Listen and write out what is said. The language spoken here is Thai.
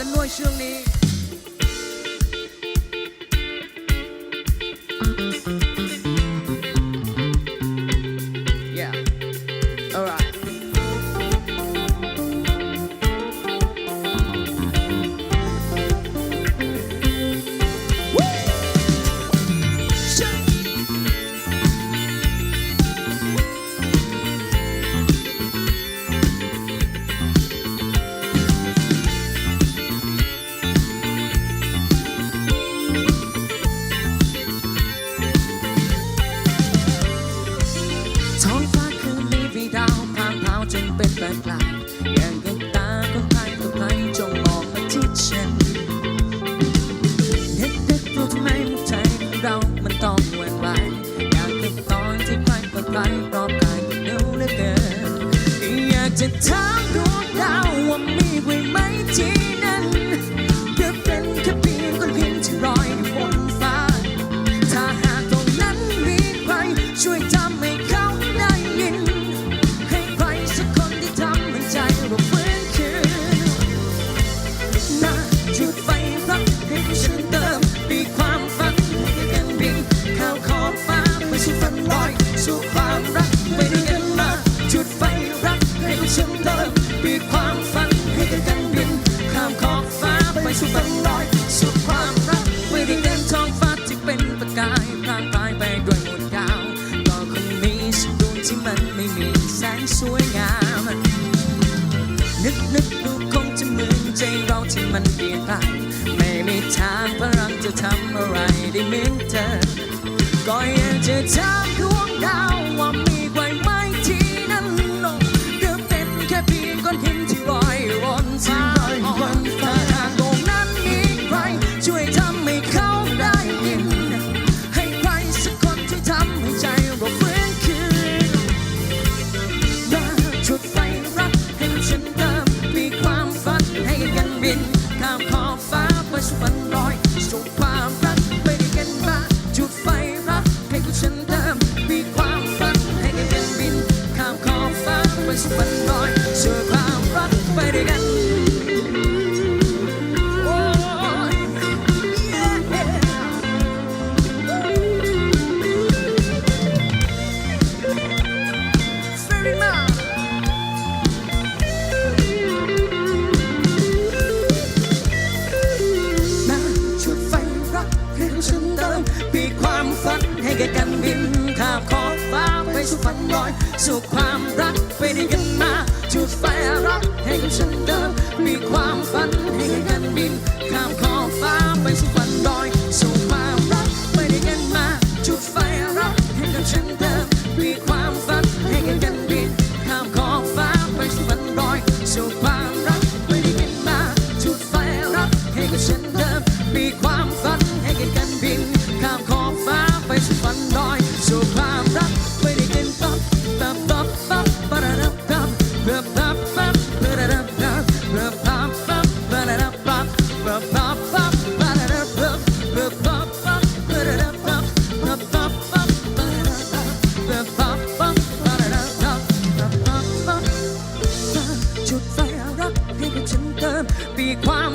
dân nuôi xương đi. first. มีความฝันให้กันบินข้ามขอบฟ้าไปสู่ฝันลอยสู่ความรักไม่ได้เดินท้องฟ้าที่เป็นปะกายพรางพายไปด้วยหมดดาวก็คงมีสักดที่มันไม่มีแสงสวยงาม นึกนึกดูคงจะเหมือนใจเราที่มันเปลี่ยนไปไม่มีทางพลังจะทำอะไรได้เหมือนเธอก็ยังจะทำด้วย มันน้อย ลอยสู่ความรักไปด้วยกันมาจุดไฟรักให้กับฉันเดิมมีความฝันให้กันบินข้ามขอ require